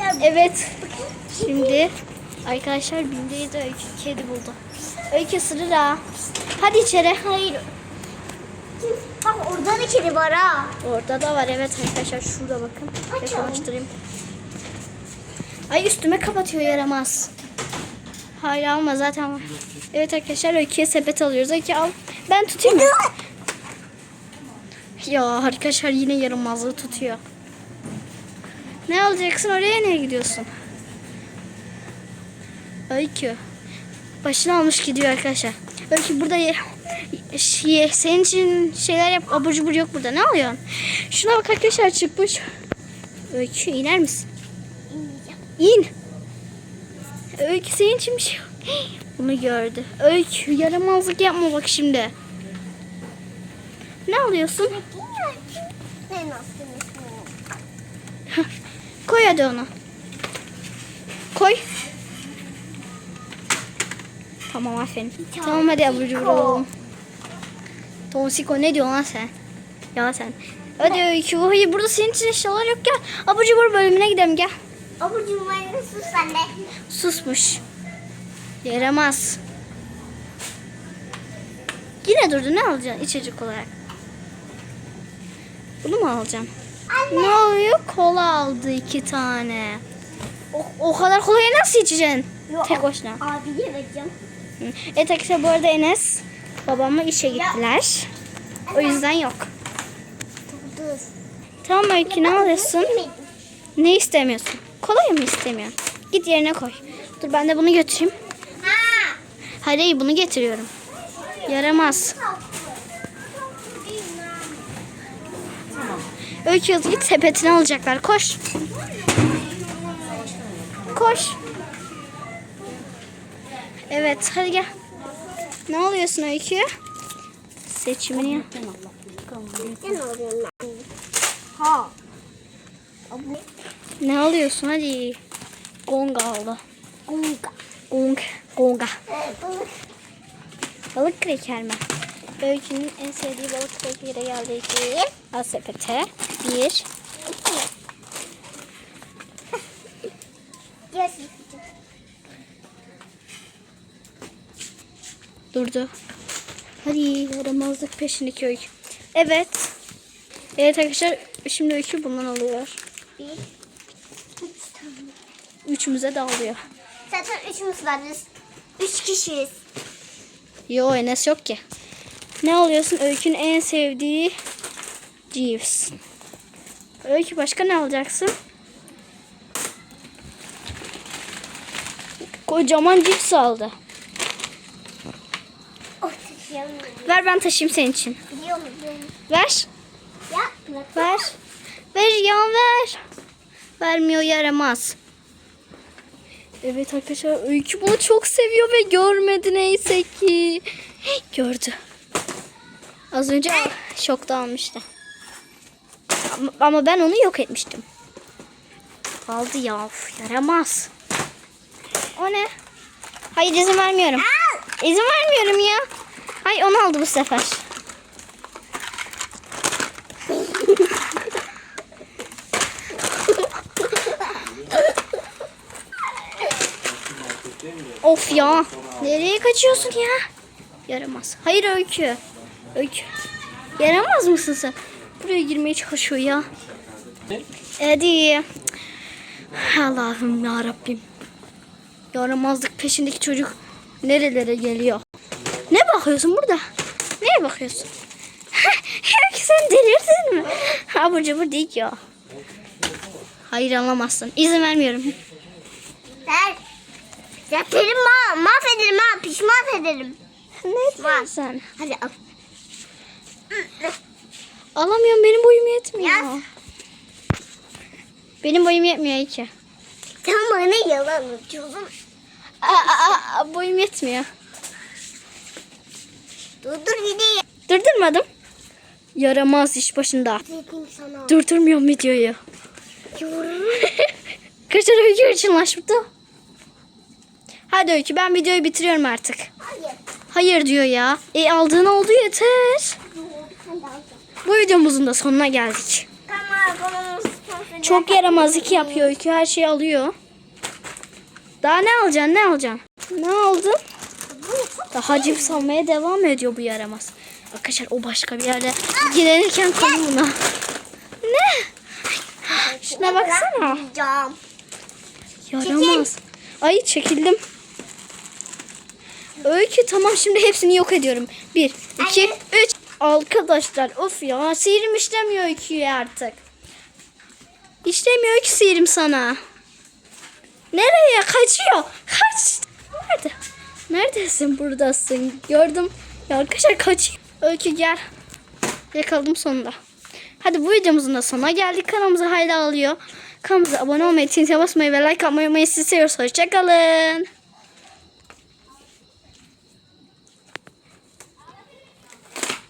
Arkadaşlar Evet. Şimdi arkadaşlar Binde'yi de öykü kedi buldu. Öykü ısırır ha. Hadi içeri. hayır. Bak orada da kedi var ha. Orada da var evet arkadaşlar. Şurada bakın. Yaklaştırayım. Ay üstüme kapatıyor yaramaz. Hayır alma zaten var. Evet arkadaşlar Öykü'ye sepet alıyoruz. Öykü al. Ben tutayım mı? Ya arkadaşlar yine yaramazlığı tutuyor. Ne alacaksın oraya niye gidiyorsun? Öykü. Başını almış gidiyor arkadaşlar. Öykü burada ye, şey, senin için şeyler yap. Abur cubur yok burada. Ne alıyorsun? Şuna bak arkadaşlar çıkmış. Öykü iner misin? İn. Öykü senin için bir şey yok. Bunu gördü. Öykü yaramazlık yapma bak şimdi. Ne alıyorsun? Ne Koy hadi onu. Koy. Tamam aferin. Tamam hadi abur cubur alalım. Tonsiko ne diyorsun lan sen? Ya sen. Hadi öykü. Hayır burada senin için eşyalar yok gel. Abur cubur bölümüne gidelim gel. Abur cuburlarını sus sen de. Susmuş. Yaramaz. Yine durdu. Ne alacaksın içecek olarak? Bunu mu alacaksın? Anne. Ne oluyor? Kola aldı iki tane. O, o kadar kolayı nasıl içeceksin? Yok. Tek başına. Abiye vereceğim. Evet arkadaşlar bu arada Enes babamla işe gittiler. O yüzden yok. Dur. Tamam Öykü ne alıyorsun? Ne istemiyorsun? Kolayı mı istemiyorsun? Git yerine koy. Dur ben de bunu götüreyim. Ha. Hayır, bunu getiriyorum. Yaramaz. Öykü yazı git sepetini alacaklar. Koş. Koş. Evet hadi gel. Ne alıyorsun Öykü? Seçimini yap. Ha. Ne alıyorsun hadi. Gonga aldı. Gonga. Gong. Gonga. Balık kreker mi? Öykünün en sevdiği balık krekere geldi. Al sepete. Bir. Durdu. Hadi yaramazlık peşindeki öykü. Evet. Evet arkadaşlar şimdi öykü bundan alıyor. Bir. Üç tane. Üçümüze de alıyor. Zaten üçümüz varız. Üç kişiyiz. Yo Enes yok ki. Ne alıyorsun? Öykünün en sevdiği cips. Öykü başka ne alacaksın? Kocaman cips aldı. Oh. Ver ben taşıyayım senin için. Biliyor musun? Biliyor musun? Ver. Ya. Ver. Ver ya ver. Vermiyor yaramaz. Evet arkadaşlar Öykü bunu çok seviyor ve görmedi neyse ki. Gördü. Az önce şokta almıştı. Ama, ama ben onu yok etmiştim. Aldı ya of, yaramaz. O ne? Hayır izin vermiyorum. İzin vermiyorum ya. Ay onu aldı bu sefer. Of ya. Nereye kaçıyorsun ya? Yaramaz. Hayır Öykü. Öykü. Yaramaz mısın sen? Buraya girmeye çalışıyor ya. Hadi. Allah'ım ya Rabbim. Yaramazlık peşindeki çocuk nerelere geliyor? Ne bakıyorsun burada? Neye bakıyorsun? Öykü sen delirdin mi? Abur cubur değil o. Hayır alamazsın. İzin vermiyorum. Ver. Yaparım ha. Mahvederim ha. Pişman ederim. Ne diyorsun sen? Hadi al. Alamıyorum benim boyum yetmiyor. Yaz. Benim boyum yetmiyor ki. Sen bana yalan atıyorsun. Aa, aa, aa, boyum yetmiyor. Dur dur gideyim. Durdurmadım. Yaramaz iş başında. Durdurmuyorum videoyu. Yorum. Kaçar öykü hırçınlaştı. Hadi öykü ben videoyu bitiriyorum artık. Hayır. Hayır diyor ya. E aldığın oldu yeter. Bu videomuzun da sonuna geldik. Çok yaramazlık yapıyor Öykü. Her şeyi alıyor. Daha ne alacaksın? Ne alacaksın? Ne aldın? Daha cips almaya devam ediyor bu yaramaz. Arkadaşlar o başka bir yerde girenirken koluna. Ne? Şuna baksana. Yaramaz. Ay çekildim. Öykü tamam şimdi hepsini yok ediyorum. Bir, iki, üç. Arkadaşlar of ya sihirim işlemiyor Öykü'ye artık. İşlemiyor ki sihirim sana. Nereye kaçıyor? Kaç. Nerede? Neredesin buradasın? Gördüm. Ya arkadaşlar kaç. Öykü gel. Yakaladım sonunda. Hadi bu videomuzun da sonuna geldik. Kanalımıza hayra alıyor. Kanalımıza abone olmayı, tinteye basmayı ve like atmayı unutmayın. Sizi seviyoruz. Hoşçakalın.